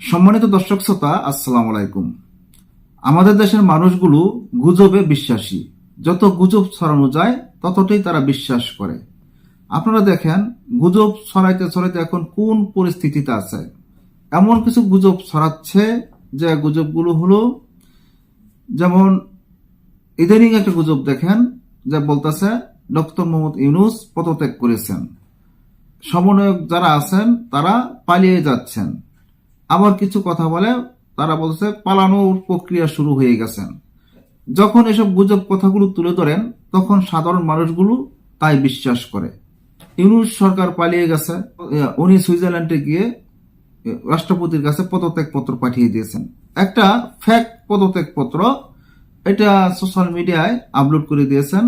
সম্মানিত দর্শক শ্রোতা, আসসালাম আলাইকুম। আমাদের দেশের মানুষগুলো গুজবে বিশ্বাসী। যত গুজব ছড়ানো যায়, ততটাই তারা বিশ্বাস করে। আপনারা দেখেন, গুজব ছড়াইতে ছড়াইতে এখন কোন পরিস্থিতিতে আছে? এমন কিছু গুজব ছড়াচ্ছে যে গুজবগুলো হলো, যেমন ইদানিং একটা গুজব দেখেন, যা বলতেছে, ডক্টর মোহাম্মদ ইউনুস পদত্যাগ করেছেন। সমন্বয়ক যারা আছেন, তারা পালিয়ে যাচ্ছেন। আবার কিছু কথা বলে, তারা বলছে পালানোর প্রক্রিয়া শুরু হয়ে গেছেন যখন এসব গুজব কথাগুলো তুলে ধরেন, তখন সাধারণ মানুষগুলো তাই বিশ্বাস করে। ইউনুস সরকার পালিয়ে গেছে। উনি সুইজারল্যান্ডে গিয়ে রাষ্ট্রপতির কাছে পদত্যাগ পত্র পাঠিয়ে দিয়েছেন। একটা ফ্যাক পদত্যাগ পত্র এটা সোশ্যাল মিডিয়ায় আপলোড করে দিয়েছেন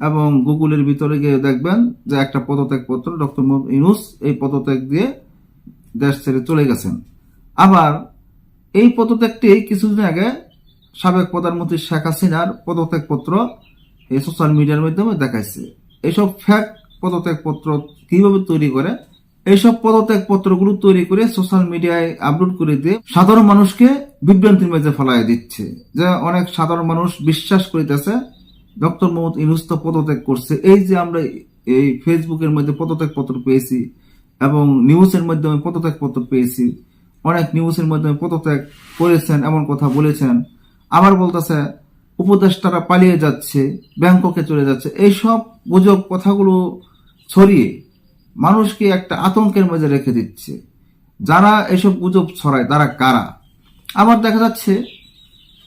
এবং গুগলের ভিতরে গিয়ে দেখবেন যে একটা পদত্যাগ পত্র ডক্টর ইউনুস এই পদত্যাগ দিয়ে দেশ ছেড়ে চলে গেছেন। আবার এই পদত্যাগটি কিছুদিন আগে সাবেক প্রধানমন্ত্রী শেখ হাসিনার পদত্যাগ পত্র এই সোশ্যাল মিডিয়ার মাধ্যমে দেখাইছে। এইসব ফ্যাক পদত্যাগ পত্র কীভাবে তৈরি করে? এইসব পদত্যাগ পত্রগুলো তৈরি করে সোশ্যাল মিডিয়ায় আপলোড করে দিয়ে সাধারণ মানুষকে বিভ্রান্তির মেঝে ফেলাই দিচ্ছে। যে অনেক সাধারণ মানুষ বিশ্বাস করিতেছে ডক্টর মোহাম্মদ ইনুস তো পদত্যাগ করছে। এই যে আমরা এই ফেসবুকের মধ্যে পদত্যাগ পত্র পেয়েছি এবং নিউজের মাধ্যমে পদত্যাগ পত্র পেয়েছি অনেক নিউজের মাধ্যমে পদত্যাগ করেছেন, এমন কথা বলেছেন। আবার বলতেছে, উপদেষ্টারা পালিয়ে যাচ্ছে, ব্যাংককে চলে যাচ্ছে। এইসব গুজব কথাগুলো ছড়িয়ে মানুষকে একটা আতঙ্কের মধ্যে রেখে দিচ্ছে। যারা এসব গুজব ছড়ায়, তারা কারা? আবার দেখা যাচ্ছে,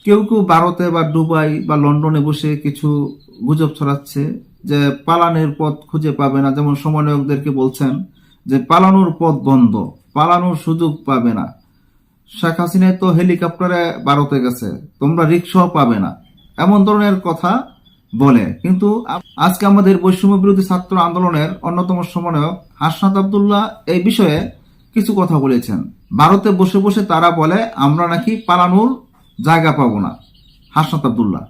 কেউ কেউ ভারতে বা দুবাই বা লন্ডনে বসে কিছু গুজব ছড়াচ্ছে যে পালানোর পথ খুঁজে পাবে না। যেমন সমন্বয়কদেরকে বলছেন যে, পালানোর পথ বন্ধ। পালানোর সুযোগ পাবে না। শেখ হাসিনা তো হেলিকপ্টারে ভারতে গেছে, তোমরা রিক্সাও পাবে না। এমন ধরনের কথা বলে। কিন্তু আজকে আমাদের বৈষম্য বিরোধী ছাত্র আন্দোলনের অন্যতম সমন্বয়ক হাসনাত আবদুল্লাহ এই বিষয়ে কিছু কথা বলেছেন। ভারতে বসে বসে তারা বলে, আমরা নাকি পালানোর জায়গা পাবো না। হাসনাত আবদুল্লাহ।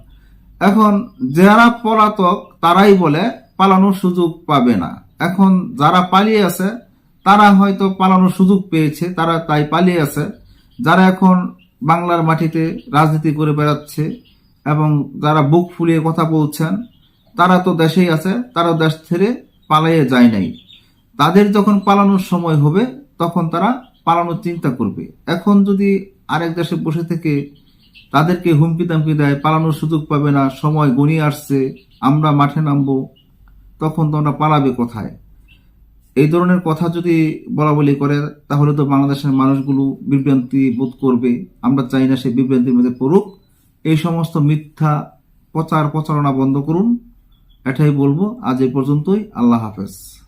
এখন যারা পলাতক তারাই বলে, পালানোর সুযোগ পাবে না। এখন যারা পালিয়ে আছে তারা হয়তো পালানোর সুযোগ পেয়েছে, তারা তাই পালিয়ে আছে। যারা এখন বাংলার মাটিতে রাজনীতি করে বেড়াচ্ছে এবং যারা বুক ফুলিয়ে কথা বলছেন, তারা তো দেশেই আছে, তারা দেশ ছেড়ে পালিয়ে যায় নাই। তাদের যখন পালানোর সময় হবে, তখন তারা পালানোর চিন্তা করবে। এখন যদি আরেক দেশে বসে থেকে তাদেরকে হুমকি তামকি দেয়, পালানোর সুযোগ পাবে না, সময় গনিয়ে আসছে, আমরা মাঠে নামবো, তখন তোমরা পালাবে কোথায়? এই ধরনের কথা যদি বলা বলি করে, তাহলে তো বাংলাদেশের মানুষগুলো বিভ্রান্তি বোধ করবে। আমরা চাই না সেই বিভ্রান্তির মধ্যে পড়ুক। এই সমস্ত মিথ্যা প্রচার প্রচারণা বন্ধ করুন। এটাই বলব। আজ এ পর্যন্তই। আল্লাহ হাফেজ।